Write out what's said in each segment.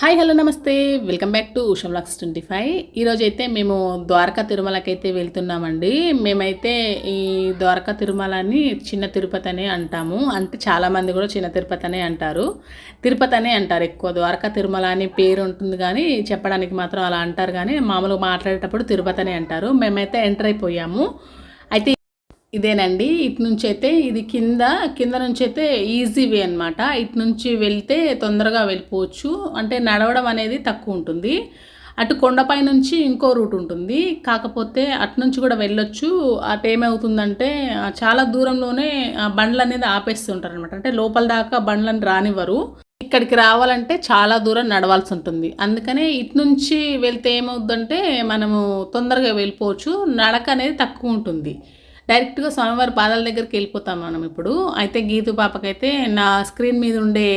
Hi hello నమస్తే. Welcome back to Usha blocks twenty five. ఈరోజైతే అయితే మేము ద్వారకా తిరుమలకైతే వెళ్తున్నామండి. మేమైతే ఈ ద్వారకా తిరుమలని చిన్న తిరుపతి అనే అంటాము. అంటే చాలామంది కూడా చిన్న తిరుపతి అనే అంటారు. తిరుపతి అనే అంటారు ఎక్కువ. ద్వారకా తిరుమల అని పేరు ఉంటుంది కానీ చెప్పడానికి మాత్రం అలా అంటారు. కానీ మామూలుగా మాట్లాడేటప్పుడు తిరుపతి అనే అంటారు. మేమైతే ఎంటర్ అయిపోయాము. ఇదేనండి. ఇటు నుంచి అయితే ఇది కింద కింద నుంచి అయితే ఈజీ వే అనమాట ఇటు నుంచి వెళ్తే తొందరగా వెళ్ళిపోవచ్చు. అంటే నడవడం అనేది తక్కువ ఉంటుంది. అటు కొండపై నుంచి ఇంకో రూట్ ఉంటుంది. కాకపోతే అటు నుంచి కూడా వెళ్ళొచ్చు. అటు ఏమవుతుందంటే చాలా దూరంలోనే బండ్లు అనేది ఆపేస్తుంటారు అనమాట అంటే లోపల దాకా బండ్లను రానివ్వరు. ఇక్కడికి రావాలంటే చాలా దూరం నడవాల్సి ఉంటుంది. అందుకనే ఇటు నుంచి వెళ్తే ఏమవుతుందంటే మనము తొందరగా వెళ్ళిపోవచ్చు. నడక అనేది తక్కువ ఉంటుంది. డైరెక్ట్గా స్వామివారి పాదాల దగ్గరికి వెళ్ళిపోతాం మనం ఇప్పుడు. అయితే గీతు పాపకైతే నా స్క్రీన్ మీద ఉండే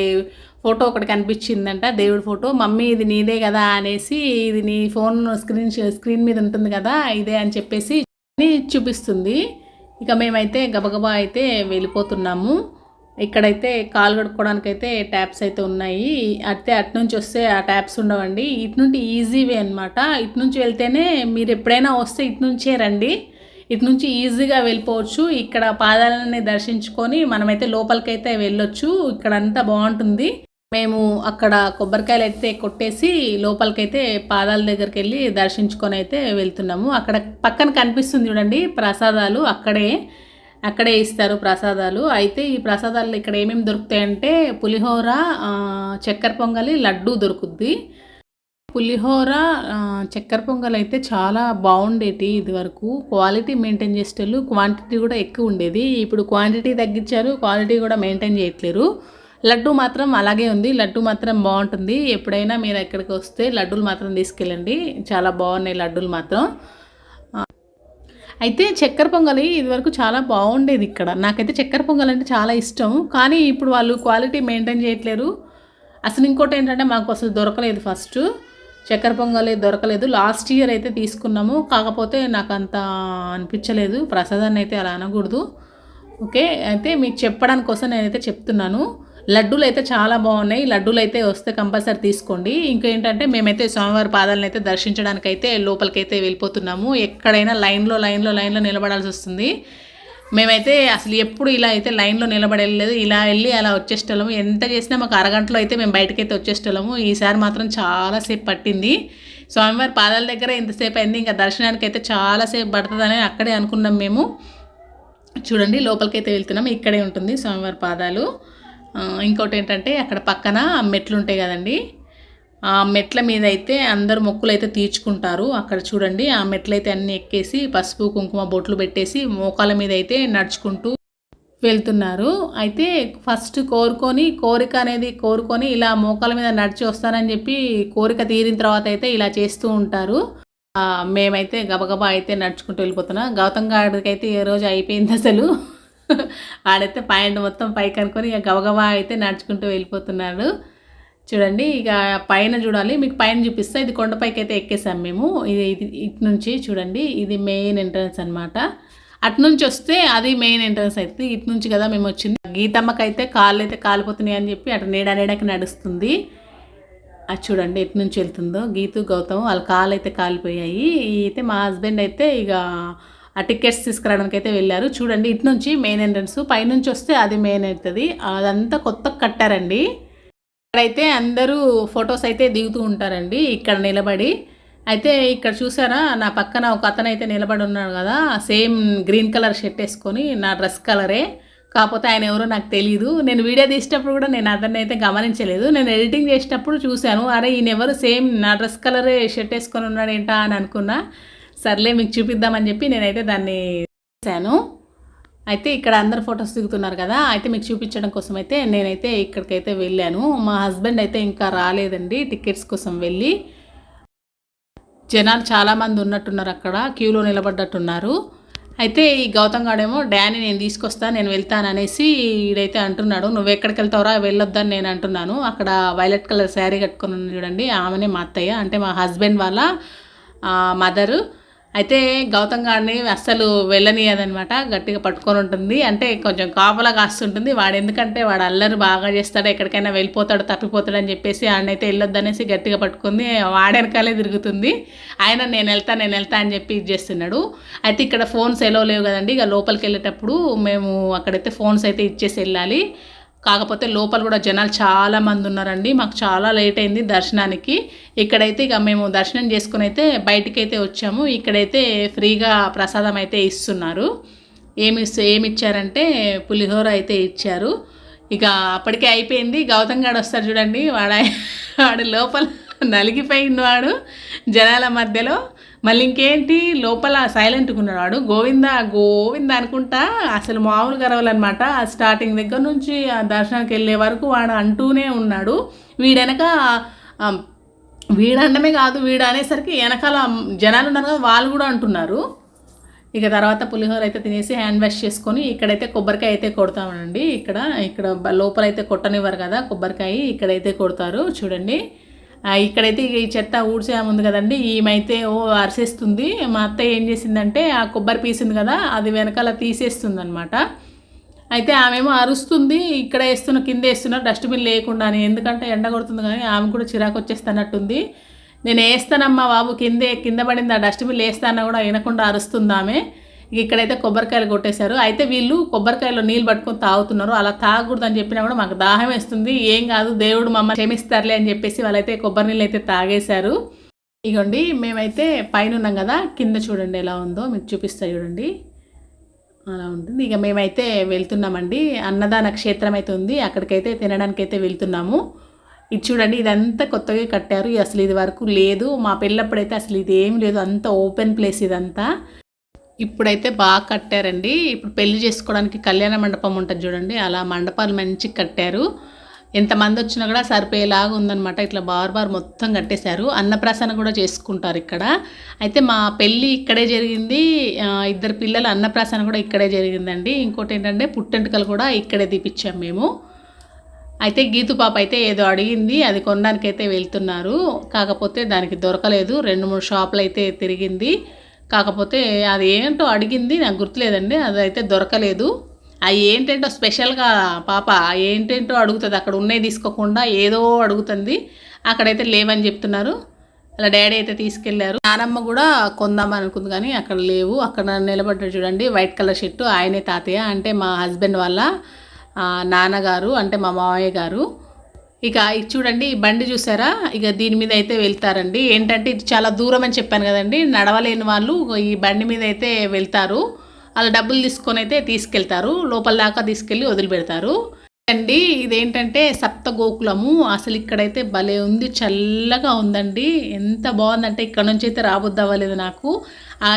ఫోటో ఒకటి కనిపించిందంట దేవుడి ఫోటో. మమ్మీ ఇది నీదే కదా అనేసి ఇది నీ ఫోన్ స్క్రీన్ స్క్రీన్ మీద ఉంటుంది కదా ఇదే అని చెప్పేసి చూపిస్తుంది. ఇక మేమైతే గబగబా అయితే వెళ్ళిపోతున్నాము. ఇక్కడైతే కాలు కడుక్కోవడానికైతే అయితే ట్యాప్స్ అయితే ఉన్నాయి. అయితే అటు నుంచి వస్తే ఆ ట్యాప్స్ ఉండవండి. ఇటు నుండి ఈజీ వే అనమాట ఇటు నుంచి వెళ్తేనే మీరు ఎప్పుడైనా వస్తే ఇటు నుంచే రండి. ఇటు నుంచి ఈజీగా వెళ్ళిపోవచ్చు. ఇక్కడ పాదాలని దర్శించుకొని మనమైతే లోపలికైతే వెళ్ళొచ్చు. ఇక్కడ అంతా బాగుంటుంది. మేము అక్కడ కొబ్బరికాయలు అయితే కొట్టేసి లోపలికైతే పాదాల దగ్గరికి వెళ్ళి దర్శించుకొని అయితే వెళ్తున్నాము. అక్కడ పక్కన కనిపిస్తుంది చూడండి ప్రసాదాలు. అక్కడే అక్కడే ఇస్తారు ప్రసాదాలు. అయితే ఈ ప్రసాదాలు ఇక్కడ ఏమేమి దొరుకుతాయంటే పులిహోర చక్కెర పొంగలి లడ్డు దొరుకుద్ది. పులిహోర చక్కెర పొంగల్ అయితే చాలా బాగుండేటి ఇది వరకు క్వాలిటీ మెయింటైన్ చేసేటోళ్ళు క్వాంటిటీ కూడా ఎక్కువ ఉండేది. ఇప్పుడు క్వాంటిటీ తగ్గించారు క్వాలిటీ కూడా మెయింటైన్ చేయట్లేరు. లడ్డు మాత్రం అలాగే ఉంది. లడ్డు మాత్రం బాగుంటుంది. ఎప్పుడైనా మీరు ఎక్కడికి వస్తే లడ్డూలు మాత్రం తీసుకెళ్ళండి. చాలా బాగున్నాయి లడ్డూలు మాత్రం. అయితే చక్కెర పొంగలి ఇదివరకు చాలా బాగుండేది ఇక్కడ. నాకైతే చక్కెర పొంగల్ అంటే చాలా ఇష్టం. కానీ ఇప్పుడు వాళ్ళు క్వాలిటీ మెయింటైన్ చేయట్లేరు. అసలు ఇంకోటి ఏంటంటే మాకు అసలు దొరకలేదు ఫస్ట్ చక్కెర పొంగలి దొరకలేదు. లాస్ట్ ఇయర్ అయితే తీసుకున్నాము. కాకపోతే నాకు అంత అనిపించలేదు. ప్రసాదాన్ని అయితే అలా అనకూడదు. ఓకే? అయితే మీకు చెప్పడానికి కోసం నేనైతే చెప్తున్నాను. లడ్డూలు అయితే చాలా బాగున్నాయి. లడ్డూలు అయితే వస్తే కంపల్సరీ తీసుకోండి. ఇంకేంటంటే మేమైతే స్వామివారి పాదాలను అయితే దర్శించడానికైతే లోపలికైతే వెళ్ళిపోతున్నాము. ఎక్కడైనా లైన్లో లైన్లో లైన్లో నిలబడాల్సి వస్తుంది. మేమైతే అసలు ఎప్పుడు ఇలా అయితే లైన్లో నిలబడలేదు. ఇలా వెళ్ళి అలా వచ్చేసేటోళ్ళము. ఎంత చేసినా మాకు అరగంటలో అయితే మేము బయటకైతే వచ్చేసేటోళ్ళము. ఈసారి మాత్రం చాలాసేపు పట్టింది. స్వామివారి పాదాల దగ్గర ఇంతసేపు అయింది. ఇంకా దర్శనానికి అయితే చాలాసేపు పడుతుందని అక్కడే అనుకున్నాం మేము. చూడండి లోపలికైతే వెళ్తున్నాం. ఇక్కడే ఉంటుంది స్వామివారి పాదాలు. ఇంకోటి ఏంటంటే అక్కడ పక్కన మెట్లు ఉంటాయి కదండీ. ఆ మెట్ల మీద అయితే అందరు మొక్కులు అయితే తీర్చుకుంటారు. అక్కడ చూడండి ఆ మెట్లు అయితే అన్నీ ఎక్కేసి పసుపు కుంకుమ బొట్లు పెట్టేసి మోకాల మీద అయితే నడుచుకుంటూ వెళ్తున్నారు. అయితే ఫస్ట్ కోరుకొని కోరిక అనేది కోరుకొని ఇలా మోకాల మీద నడిచి వస్తానని చెప్పి కోరిక తీరిన తర్వాత అయితే ఇలా చేస్తూ ఉంటారు. మేమైతే గబగబా అయితే నడుచుకుంటూ వెళ్ళిపోతున్నాం. గౌతమ్ గారికి అయితే ఏ రోజు అయిపోయింది అసలు. ఆడైతే పాయింట్ మొత్తం పైకి అనుకొని గబగబా అయితే నడుచుకుంటూ వెళ్ళిపోతున్నాడు. చూడండి ఇక పైన చూడాలి. మీకు పైన చూపిస్తా. ఇది కొండపైకి అయితే ఎక్కేసాం మేము. ఇది ఇది ఇటు నుంచి చూడండి ఇది మెయిన్ ఎంట్రన్స్ అనమాట అటు నుంచి వస్తే అది మెయిన్ ఎంట్రన్స్ అవుతుంది ఇటు నుంచి కదా మేము వచ్చింది. గీతమ్మకి అయితే కాళ్ళు అయితే కాలిపోతున్నాయి అని చెప్పి అటు నీడ నీడకి నడుస్తుంది. అది చూడండి ఎటు నుంచి వెళ్తుందో. గీతు గౌతమ్ వాళ్ళ కాళ్ళు అయితే కాలిపోయాయి. అయితే మా హస్బెండ్ అయితే ఇక ఆ టికెట్స్ తీసుకురావడానికి అయితే వెళ్ళారు. చూడండి ఇటు నుంచి మెయిన్ ఎంట్రన్స్. పైనుంచి వస్తే అది మెయిన్ అవుతుంది. అదంతా కొత్త కట్టారండి. ఇక్కడైతే అందరూ ఫొటోస్ అయితే దిగుతూ ఉంటారండి ఇక్కడ నిలబడి. అయితే ఇక్కడ చూసారా నా పక్కన ఒక అతను అయితే నిలబడి ఉన్నాడు కదా సేమ్ గ్రీన్ కలర్ షర్ట్ వేసుకొని నా డ్రెస్ కలరే. కాకపోతే ఆయన ఎవరో నాకు తెలియదు నేను వీడియో తీసేటప్పుడు కూడా నేను అతన్ని అయితే గమనించలేదు. నేను ఎడిటింగ్ చేసేటప్పుడు చూశాను అరే ఈయన ఎవరు సేమ్ నా డ్రెస్ కలరే షర్ట్ వేసుకొని ఉన్నాడేంటా అని అనుకున్నా. సర్లే మీకు చూపిద్దామని చెప్పి నేనైతే దాన్ని చూశాను అయితే ఇక్కడ అందరు ఫొటోస్ దిగుతున్నారు కదా అయితే మీకు చూపించడం కోసం అయితే నేనైతే ఇక్కడికైతే వెళ్ళాను. మా హస్బెండ్ అయితే ఇంకా రాలేదండి టికెట్స్ కోసం వెళ్ళి. జనాలు చాలామంది ఉన్నట్టున్నారు అక్కడ క్యూలో నిలబడ్డట్టున్నారు. అయితే ఈ గౌతమ్ గాడేమో డానీ నేను తీసుకొస్తా నేను వెళ్తాను అనేసి ఈడైతే అంటున్నాడు. నువ్వు ఎక్కడికి వెళ్తావురా వెళ్ళొద్దని నేను అంటున్నాను. అక్కడ వైలెట్ కలర్ శారీ కట్టుకుని చూడండి ఆమెనే మా అత్తయ్య అంటే మా హస్బెండ్ వాళ్ళ మదరు. అయితే గౌతమ్ గారిని అస్సలు వెళ్ళనీయదనమాట గట్టిగా పట్టుకొని ఉంటుంది. అంటే కొంచెం కాపలా కాస్తుంటుంది. వాడు ఎందుకంటే వాడు అల్లరి బాగా చేస్తాడు ఎక్కడికైనా వెళ్ళిపోతాడు తప్పిపోతాడు అని చెప్పేసి ఆడనైతే వెళ్ళొద్దనేసి గట్టిగా పట్టుకుంది. వాడెనకాలే తిరుగుతుంది. ఆయన నేను వెళ్తా నేను వెళ్తా అని చెప్పి ఇచ్చేస్తున్నాడు అయితే ఇక్కడ ఫోన్స్ ఎలో లేవు కదండి. ఇక లోపలికి వెళ్ళేటప్పుడు మేము అక్కడైతే ఫోన్స్ అయితే ఇచ్చేసి వెళ్ళాలి. కాకపోతే లోపల కూడా జనాలు చాలా మంది ఉన్నారండి. మాకు చాలా లేట్ అయింది దర్శనానికి. ఇక్కడైతే ఇక మేము దర్శనం చేసుకుని అయితే బయటికి అయితే వచ్చాము. ఇక్కడైతే ఫ్రీగా ప్రసాదం అయితే ఇస్తున్నారు. ఏమి ఏమి ఇచ్చారంటే పులిహోర అయితే ఇచ్చారు. ఇక అప్పటికే అయిపోయింది. గౌతమ్ గాడు వస్తారు చూడండి. వాడ వాడు లోపల నలిగిపోయింది వాడు జనాల మధ్యలో. మళ్ళీ ఇంకేంటి? లోపల సైలెంట్గా ఉన్నాడు. గోవింద గోవింద అనుకుంటా అసలు మామూలు గరవలనమాట స్టార్టింగ్ దగ్గర నుంచి ఆ దర్శనానికి వెళ్ళే వరకు వాడు అంటూనే ఉన్నాడు. వీడెనక వీడనడమే కాదు వీడు అనేసరికి వెనకాల జనాలు ఉన్నారు కదా వాళ్ళు కూడా అంటున్నారు. ఇక తర్వాత పులిహోర అయితే తినేసి హ్యాండ్ వాష్ చేసుకొని ఇక్కడైతే కొబ్బరికాయ అయితే కొడతామండి. ఇక్కడ ఇక్కడ లోపల అయితే కొట్టనివ్వరు కదా కొబ్బరికాయ ఇక్కడైతే కొడతారు. చూడండి. ఇక్కడైతే ఈ చెత్త ఊడ్చేముంది కదండి. ఈమెయితే ఓ అరిసేస్తుంది. మా అత్త ఏం చేసిందంటే ఆ కొబ్బరి పీస్ ఉంది కదా అది వెనకాల తీసేస్తుంది అనమాట అయితే ఆమెమో అరుస్తుంది ఇక్కడ వేస్తున్న కింద వేస్తున్నారు డస్ట్బిన్ లేకుండా అని ఎందుకంటే ఎండ కొడుతుంది కానీ ఆమె కూడా చిరాకు వచ్చేస్తానట్టుంది నేను వేస్తానమ్మా బాబు కిందే కింద పడింది ఆ డస్ట్బిన్ వేస్తానా కూడా వినకుండా అరుస్తుంది ఆమె. ఇక్కడైతే కొబ్బరికాయలు కొట్టేశారు. అయితే వీళ్ళు కొబ్బరికాయలో నీళ్ళు పట్టుకొని తాగుతున్నారు. అలా తాగకూడదు అని చెప్పినా కూడా మాకు దాహం వేస్తుంది. ఏం కాదు దేవుడు మమ్మల్ని క్షమిస్తారులే అని చెప్పేసి వాళ్ళైతే కొబ్బరి నీళ్ళు అయితే తాగేశారు. ఇగోండి మేమైతే పైన ఉన్నాం కదా కింద చూడండి ఎలా ఉందో మీకు చూపిస్తా చూడండి. అలా ఉంటుంది. ఇక మేమైతే వెళ్తున్నామండి. అన్నదాన క్షేత్రం అయితే ఉంది. అక్కడికైతే తినడానికి అయితే వెళ్తున్నాము. ఇది చూడండి ఇదంతా కొత్తగా కట్టారు. అసలు ఇది వరకు లేదు. మా పెళ్ళప్పుడైతే అసలు ఇది ఏం లేదు. అంత ఓపెన్ ప్లేస్ ఇదంతా. ఇప్పుడైతే బాగా కట్టారండి. ఇప్పుడు పెళ్ళి చేసుకోవడానికి కళ్యాణ మండపం ఉంటుంది చూడండి. అలా మండపాలు మంచిగా కట్టారు. ఎంతమంది వచ్చినా కూడా సరిపోయేలాగా ఉందన్నమాట. ఇట్లా బార్ బార్ మొత్తం కట్టేశారు. అన్నప్రాసన కూడా చేసుకుంటారు ఇక్కడ. అయితే మా పెళ్ళి ఇక్కడే జరిగింది. ఇద్దరు పిల్లల అన్నప్రాసన కూడా ఇక్కడే జరిగిందండి. ఇంకోటి ఏంటంటే పుట్టెంటుకలు కూడా ఇక్కడే తీపిచ్చాం మేము. అయితే గీతు పాప అయితే ఏదో అడిగింది. అది కొనడానికి అయితే వెళ్తున్నారు. కాకపోతే దానికి దొరకలేదు. రెండు మూడు షాపులు అయితే తిరిగింది. కాకపోతే అది ఏంటో అడిగింది నాకు గుర్తులేదండి అది అయితే దొరకలేదు. అవి ఏంటంటో స్పెషల్గా పాప ఏంటంటో అడుగుతుంది అక్కడ ఉన్నాయి తీసుకోకుండా ఏదో అడుగుతుంది అక్కడైతే లేవని చెప్తున్నారు. అలా డాడీ అయితే తీసుకెళ్ళారు. నానమ్మ కూడా కొందామని అనుకుంది కానీ అక్కడ లేవు. అక్కడ నిలబడ్డాడు చూడండి వైట్ కలర్ షర్టు ఆయనే తాతయ్య అంటే మా హస్బెండ్ వాళ్ళ నాన్నగారు అంటే మా మావయ్య గారు. ఇక ఇది చూడండి ఈ బండి చూసారా? ఇక దీని మీద అయితే వెళ్తారండి. ఏంటంటే ఇది చాలా దూరం అని చెప్పాను కదండి. నడవలేని వాళ్ళు ఈ బండి మీద అయితే వెళ్తారు. అలా డబ్బులు తీసుకొని అయితే తీసుకెళ్తారు. లోపల దాకా తీసుకెళ్ళి వదిలిపెడతారు. అండి ఇదేంటంటే సప్త గోకులము. అసలు ఇక్కడైతే భలే ఉంది చల్లగా ఉందండి. ఎంత బాగుందంటే ఇక్కడ నుంచి అయితే రాబుద్ది అవ్వలేదు నాకు.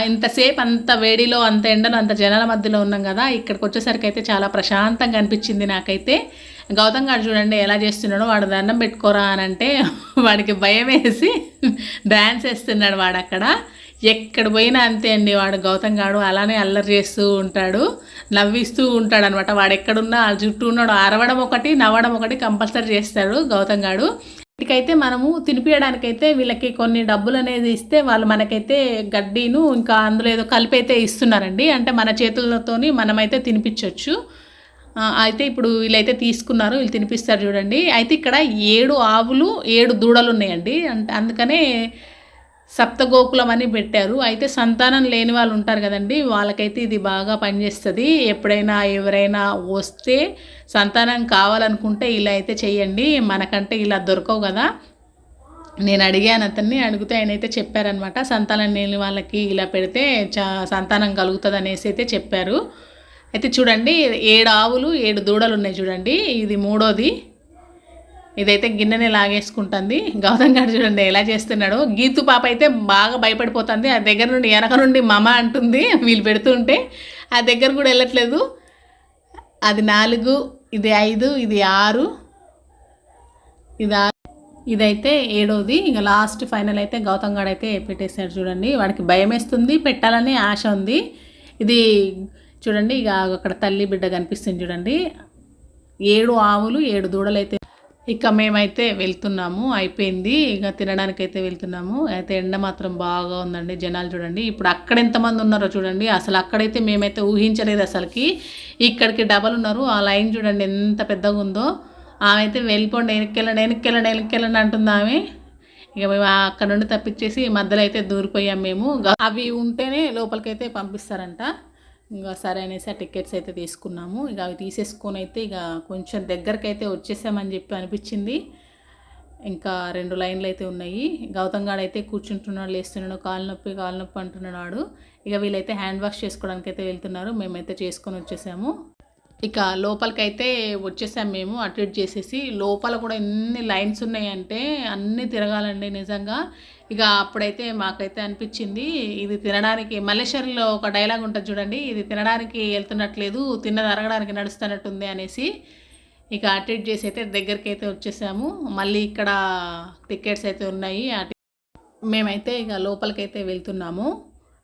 ఇంతసేపు అంత వేడిలో అంత ఎండలో అంత జనాల మధ్యలో ఉన్నాం కదా. ఇక్కడికి వచ్చేసరికి అయితే చాలా ప్రశాంతంగా అనిపించింది నాకైతే. గౌతమ్ గారు చూడండి ఎలా చేస్తున్నాడో వాడు దండం పెట్టుకోరా అని అంటే వాడికి భయం వేసి డ్యాన్స్ వేస్తున్నాడు వాడు అక్కడ. ఎక్కడ పోయినా అంతే అండి వాడు గౌతమ్ గాడు అలానే అల్లరి చేస్తూ ఉంటాడు నవ్విస్తూ ఉంటాడు అనమాట వాడు ఎక్కడున్నా ఆ చుట్టూ ఉన్నాడు అరవడం ఒకటి నవ్వడం ఒకటి కంపల్సరీ చేస్తాడు గౌతమ్ గాడు వీటికైతే మనము తినిపించడానికైతే వీళ్ళకి కొన్ని డబ్బులు అనేది ఇస్తే వాళ్ళు మనకైతే గడ్డిను ఇంకా అందులో ఏదో కలిపి అయితే ఇస్తున్నారండి. అంటే మన చేతులతోని మనమైతే తినిపించవచ్చు అయితే ఇప్పుడు వీళ్ళైతే తీసుకున్నారు వీళ్ళు తినిపిస్తారు చూడండి. అయితే ఇక్కడ ఏడు ఆవులు ఏడు దూడలు ఉన్నాయండి. అందుకనే సప్తగోకులం అని పెట్టారు. అయితే సంతానం లేని వాళ్ళు ఉంటారు కదండి వాళ్ళకైతే ఇది బాగా పనిచేస్తుంది. ఎప్పుడైనా ఎవరైనా వస్తే సంతానం కావాలనుకుంటే ఇలా అయితే చేయండి మనకంటే ఇలా దొరకవు కదా. నేను అడిగాను అతన్ని అడిగితే ఆయన అయితే చెప్పారనమాట సంతానం లేని వాళ్ళకి ఇలా పెడితే చా సంతానం కలుగుతుంది అనేసి అయితే చెప్పారు. అయితే చూడండి ఏడు ఆవులు ఏడు దూడలు ఉన్నాయి చూడండి. ఇది మూడోది. ఇదైతే గిన్నెని లాగేసుకుంటుంది. గౌతమ్ గారు చూడండి ఎలా చేస్తున్నాడు. గీతు పాప అయితే బాగా భయపడిపోతుంది. ఆ దగ్గర నుండి వెనక నుండి మమ అంటుంది వీళ్ళు పెడుతుంటే. ఆ దగ్గర కూడా వెళ్ళట్లేదు. అది నాలుగు ఇది ఐదు ఇది ఆరు ఇది ఆరు. ఇదైతే ఏడోది. ఇక లాస్ట్ ఫైనల్ అయితే గౌతమ్ గారు అయితే పెట్టేశాడు చూడండి. వాడికి భయం వేస్తుంది పెట్టాలని ఆశ ఉంది. ఇది చూడండి ఇక అక్కడ తల్లి బిడ్డ కనిపిస్తుంది చూడండి. ఏడు ఆవులు ఏడు దూడలు అయితే ఇక మేమైతే వెళ్తున్నాము. అయిపోయింది. ఇక తినడానికి అయితే వెళ్తున్నాము. అయితే ఎండ మాత్రం బాగా ఉందండి జనాలు చూడండి. ఇప్పుడు అక్కడ ఎంతమంది ఉన్నారో చూడండి. అసలు అక్కడైతే మేమైతే ఊహించలేదు అసలుకి. ఇక్కడికి డబల్ ఉన్నారు. ఆ లైన్ చూడండి ఎంత పెద్దగా ఉందో. ఆమె అయితే వెళ్ళిపోండి వెనక్కెళ్ళండి వెనక్కెళ్ళండి వెనక్కెళ్ళండి అంటుంది ఆమె. ఇక మేము అక్కడ నుండి తప్పించేసి మధ్యలో అయితే దూరిపోయాం మేము. అవి ఉంటేనే లోపలికైతే పంపిస్తారంట. ఇంకా సరే అనేసి ఆ టికెట్స్ అయితే తీసుకున్నాము. ఇక అవి తీసేసుకొని అయితే ఇక కొంచెం దగ్గరికి అయితే వచ్చేసామని చెప్పి అనిపించింది. ఇంకా రెండు లైన్లు అయితే ఉన్నాయి. గౌతమ్ గాడు అయితే కూర్చుంటున్నాడు లేస్తున్నాడు కాలు నొప్పి కాలు నొప్పి అంటున్నాడు ఇక వీళ్ళైతే హ్యాండ్ వాష్ చేసుకోవడానికి అయితే వెళ్తున్నారు. మేమైతే చేసుకొని వచ్చేసాము. ఇక లోపలికైతే వచ్చేసాం మేము అటు ఇటు చేసేసి. లోపల కూడా ఎన్ని లైన్స్ ఉన్నాయంటే అన్నీ తిరగాలండి నిజంగా. ఇక అప్పుడైతే మాకైతే అనిపించింది ఇది తినడానికి మల్లేశ్వరిలో ఒక డైలాగ్ ఉంటుంది చూడండి ఇది తినడానికి వెళ్తున్నట్లేదు తిన్నది అరగడానికి నడుస్తున్నట్టుంది అనేసి. ఇక అటు ఇటు చేసి అయితే దగ్గరికి అయితే వచ్చేసాము. మళ్ళీ ఇక్కడ టికెట్స్ అయితే ఉన్నాయి మేమైతే ఇక లోపలికైతే వెళ్తున్నాము.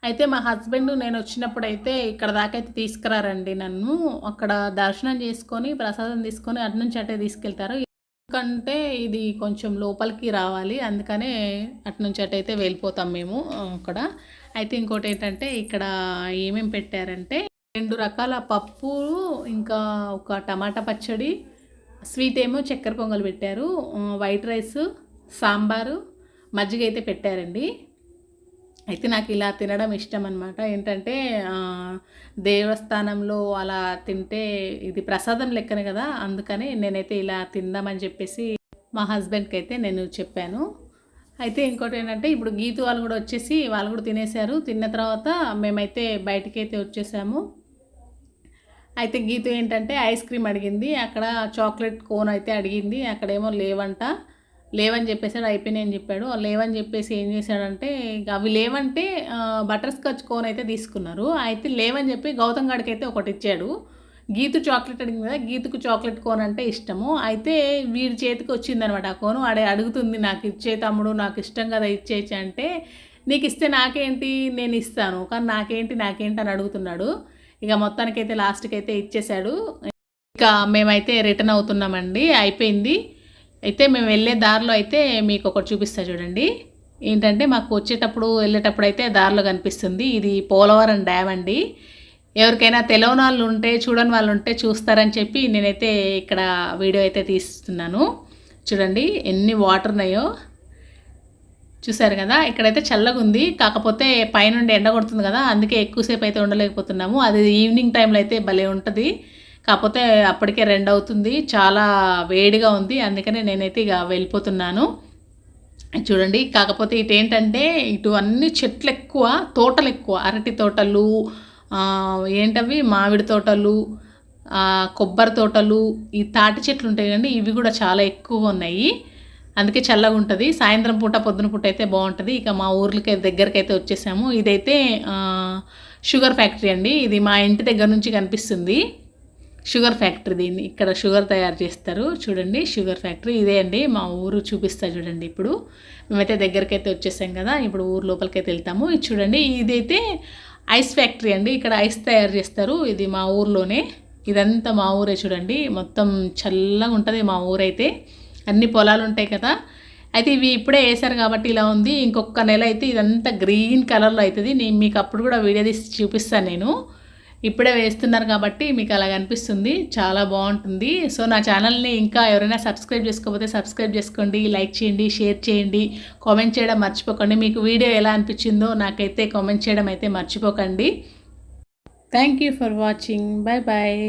అయితే మా హస్బెండ్ నేను వచ్చినప్పుడు అయితే ఇక్కడ దాకైతే అయితే తీసుకురారండి నన్ను. అక్కడ దర్శనం చేసుకొని ప్రసాదం తీసుకొని అటు నుంచి అటే తీసుకెళ్తారు. ఎందుకంటే ఇది కొంచెం లోపలికి రావాలి. అందుకనే అటు నుంచి అటైతే వెళ్ళిపోతాం మేము అక్కడ. అయితే ఇంకోటి ఏంటంటే ఇక్కడ ఏమేమి పెట్టారంటే రెండు రకాల పప్పు ఇంకా ఒక టమాటా పచ్చడి స్వీట్ ఏమో చక్కెర పొంగల్ పెట్టారు వైట్ రైస్ సాంబారు మజ్జిగ అయితే పెట్టారండి. అయితే నాకు ఇలా తినడం ఇష్టం అనమాట ఏంటంటే దేవస్థానంలో అలా తింటే ఇది ప్రసాదం లెక్కనే కదా అందుకని నేనైతే ఇలా తిందామని చెప్పేసి మా హస్బెండ్కి అయితే నేను చెప్పాను. అయితే ఇంకోటి ఏంటంటే ఇప్పుడు గీతు వాళ్ళు కూడా వచ్చేసి వాళ్ళు కూడా తినేశారు. తిన్న తర్వాత మేమైతే బయటికి అయితే వచ్చేసాము. అయితే గీతు ఏంటంటే ఐస్ క్రీమ్ అడిగింది. అక్కడ చాక్లెట్ కోన్ అయితే అడిగింది. అక్కడేమో లేవంట. లేవని చెప్పేసాడు అయిపోయినాయని చెప్పాడు. లేవని చెప్పేసి ఏం చేశాడంటే అవి లేవంటే బటర్ స్కాచ్ కోన్ అయితే తీసుకున్నారు. అయితే లేవని చెప్పి గౌతమ్ గడికి అయితే ఒకటి ఇచ్చాడు. గీతు చాక్లెట్ అడిగింది కదా గీతుకు చాక్లెట్ కోన్ అంటే ఇష్టము. అయితే వీడి చేతికి వచ్చిందనమాట ఆ కోను. అడే అడుగుతుంది నాకు ఇచ్చే తమ్ముడు నాకు ఇష్టం కదా ఇచ్చేయచ్చు అంటే నీకు ఇస్తే నాకేంటి? నేను ఇస్తాను. కానీ నాకేంటి నాకేంటి అని అడుగుతున్నాడు. ఇక మొత్తానికైతే లాస్ట్కి అయితే ఇచ్చేశాడు. ఇక మేమైతే రిటర్న్ అవుతున్నామండి. అయిపోయింది. అయితే మేము వెళ్ళే దారిలో అయితే మీకు ఒకటి చూపిస్తా చూడండి. ఏంటంటే మాకు వచ్చేటప్పుడు వెళ్ళేటప్పుడు అయితే దారిలో కనిపిస్తుంది. ఇది పోలవరం డ్యామ్ అండి. ఎవరికైనా తెలియని వాళ్ళు ఉంటే చూడని వాళ్ళు ఉంటే చూస్తారని చెప్పి నేనైతే ఇక్కడ వీడియో అయితే తీస్తున్నాను. చూడండి ఎన్ని వాటర్ ఉన్నాయో. చూసారు కదా ఇక్కడైతే చల్లగా ఉంది. కాకపోతే పైనుండి ఎండ కొడుతుంది కదా అందుకే ఎక్కువసేపు అయితే ఉండలేకపోతున్నాము. అది ఈవినింగ్ టైంలో అయితే భలే ఉంటుంది. కాకపోతే అప్పటికే రెండు అవుతుంది. చాలా వేడిగా ఉంది. అందుకనే నేనైతే ఇక వెళ్ళిపోతున్నాను. చూడండి కాకపోతే ఇటు ఏంటంటే ఇటు అన్ని చెట్లు ఎక్కువ తోటలు ఎక్కువ అరటి తోటలు ఏంటవి? మామిడి తోటలు కొబ్బరి తోటలు ఈ తాటి చెట్లు ఉంటాయి కదండి ఇవి కూడా చాలా ఎక్కువ ఉన్నాయి. అందుకే చల్లగా ఉంటుంది. సాయంత్రం పూట పొద్దున పూట అయితే బాగుంటుంది. ఇక మా ఊర్లకి దగ్గరికి అయితే వచ్చేసాము. ఇదైతే షుగర్ ఫ్యాక్టరీ అండి. ఇది మా ఇంటి దగ్గర నుంచి కనిపిస్తుంది. షుగర్ ఫ్యాక్టరీ దీన్ని ఇక్కడ షుగర్ తయారు చేస్తారు. చూడండి షుగర్ ఫ్యాక్టరీ ఇదే అండి. మా ఊరు చూపిస్తా చూడండి ఇప్పుడు. మేమైతే దగ్గరికి అయితే వచ్చేసాం కదా ఇప్పుడు ఊరు లోపలికి అయితే వెళ్తాము. ఇది చూడండి ఇదైతే ఐస్ ఫ్యాక్టరీ అండి. ఇక్కడ ఐస్ తయారు చేస్తారు. ఇది మా ఊర్లోనే. ఇదంతా మా ఊరే చూడండి. మొత్తం చల్లగా ఉంటుంది మా ఊరైతే. అన్ని పొలాలు ఉంటాయి కదా. అయితే ఇవి ఇప్పుడే వేసారు కాబట్టి ఇలా ఉంది. ఇంకొక నెల అయితే ఇదంతా గ్రీన్ కలర్లో అవుతుంది. నేను మీకు అప్పుడు కూడా వీడియో తీసి చూపిస్తాను నేను. ఇప్పుడే వేస్తున్నారు కాబట్టి మీకు అలాగ అనిపిస్తుంది. చాలా బాగుంటుంది. సో నా ఛానల్ని ఇంకా ఎవరైనా సబ్స్క్రైబ్ చేసుకోకపోతే సబ్స్క్రైబ్ చేసుకోండి లైక్ చేయండి షేర్ చేయండి కామెంట్ చేయడం మర్చిపోకండి. మీకు వీడియో ఎలా అనిపించిందో నాకైతే కామెంట్ చేయడం అయితే మర్చిపోకండి. Thank you for watching. Bye bye